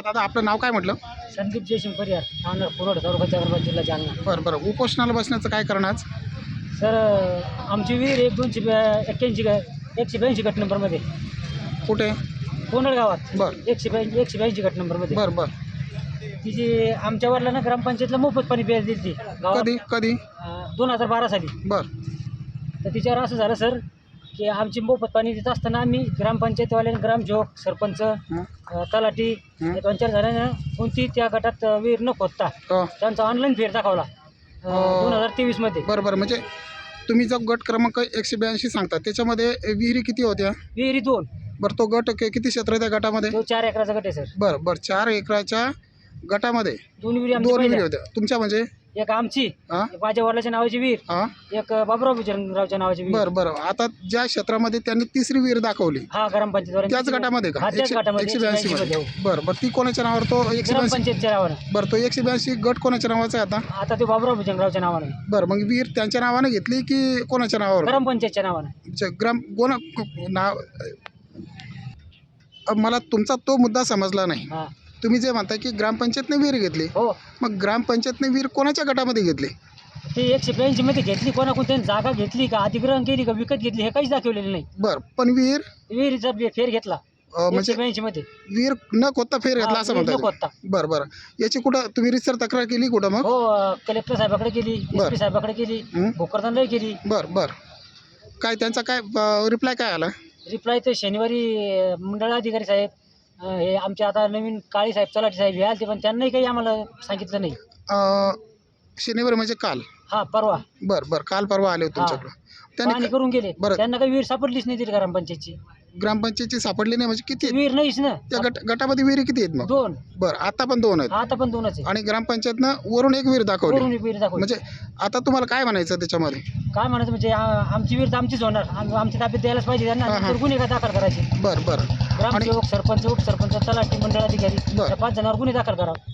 दादा? आपलं नाव काय म्हटलं? संदीप जयसिंग परिहार राहणार कुरोड तालुका जागरबाद जिल्हा जालना. बरं बरं. उपोषणाला बसण्याचं काय कारण आज? सर आमची विहीर एक दोनशे एक्क्याऐंशी एकशे ब्याऐंशी गट नंबरमध्ये. कुठे? कोनड गावात बरं. एकशे ब्याऐंशी एकशे ब्याऐंशी गट नंबरमध्ये. बरं बरं. तिची आमच्या वडिलांना ग्रामपंचायतला मोफत पाणी प्यायला दिली ती गावात कधी? कधी दोन हजार बारा साली. बरं. तर तिच्यावर असं झालं सर की आमची मोफत पाणी देत असताना आम्ही ग्रामपंचायतवाल्याने ग्रामसेवक सरपंच? अ, तलाठी. या दोन चार जणांना कोणती त्या गटात अ, विहीर न खोदता हो. त्यांचा ऑनलाईन फेर दाखवला. हो. दोन हजार तेवीसमध्ये बरं बरं म्हणजे तुम्ही जो गट क्रमांक एकशे ब्याऐंशी सांगता त्याच्यामध्ये विहिरी किती होत्या? विहिरी दोन. बरं तो गट कि- किती क्षेत्र आहे त्या गटामध्ये? तो चार एकराचा गट आहे सर. बरं बरं. चार एकराच्या गटामध्ये? दोन विहिरी आमच्या दोन विहिरी पहिल्या. होत्या. तुमच्या म्हणजे? एक आमची हां? एक माझ्या वडिलाच्या नावाची विहीर हां? एक बाबुराव बिचरणरावच्या नावाची विहीर बरं बरं. आता ज्या क्षेत्रामध्ये त्यांनी तिसरी विहीर दाखवली हा ग्रामपंचायत त्याच गटामध्ये का? हा त्याच एकशे गटामध्ये एकशे ब्याऐंशी मध्ये. बरं बरं. ती कोणाच्या नावावर? तो एकशे ब्याऐंशी ग्रामपंचायतच्या नावानं बरं तो एकशे ब्याऐंशी गट कोणाच्या नावाचा आहे आता? आता ते बाबुराव बिचरणरावच्या नावानं बरं मग विहीर त्यांच्या नावाने घेतली की कोणाच्या नावावर? ग्रामपंचायतच्या नावानं. ग्राम कोणा नाव अ, मला तुमचा तो मुद्दा समजला नाही. हा. तुम्ही जे म्हणताय की ग्रामपंचायतने विहीर घेतली. हो. मग ग्रामपंचायतने विहीर कोणाच्या गटामध्ये घेतली? ते एकशे ब्याऐंशी मध्ये घेतली कोणाकोण त्यांनी जागा घेतली का अधिग्रहण केली का विकत घेतली हे काहीच दाखवलेलं नाही. बरं पण विहीर? विहिरीचा बे- फेर घेतला अ, म्हणजे एकशे ब्याऐंशी मध्ये. विहीर न खोदता फेर घेतला हा, असं विहीर म्हणताय नको होता. बरं बरं. याची कुठं तुम्ही रिसर तक्रार केली कुठं मग? हो कलेक्टर साहेबाकडे केली बरं. पी साहेबाकडे केली हं? भोकरदनलाही केली. बरं बरं. काय त्यांचा काय रिप्लाय काय आला? रिप्लाय तर शनिवारी अं, मंडळ अधिकारी साहेब हे आमचे आता नवीन काळी साहेब तलाठी साहेब हे आले पण त्यांनाही काही आम्हाला सांगितलं नाही. अ, शनिवारी म्हणजे काल? हा परवा. बरं बरं काल परवा आले होते तुमच्याकडं पाणी त्यांनी करून गेले. बरं. त्यांना काही विहीर सापडलीच नाही तरी ग्रामपंचायतची. ग्रामपंचायतची सापडली नाही म्हणजे किती? विहीर नाहीच ना. त्या गट गटामध्ये विहिरी किती आहेत मग? दोन. बरं आता पण दोन आहेत. आता पण दोनच आहे आणि ग्रामपंचायतनं वरून एक विहीर दाखवली. वरून एक विहीर दाखवली. म्हणजे आता तुम्हाला काय म्हणायचं त्याच्यामध्ये? काय म्हणायचं म्हणजे आ- आमची विहीर तर आमचीच होणार. आम- आमची ताब्यात द्यायलाच पाहिजे त्यांना. हा, हा. नंतर गुन्हे का दाखल करायचे? बरं बरं. ग्रामसेवक सरपंच उपसरपंच तलाठी मंडळ अधिकारी बरं. या पाच जणांवर गुन्हे दाखल करावा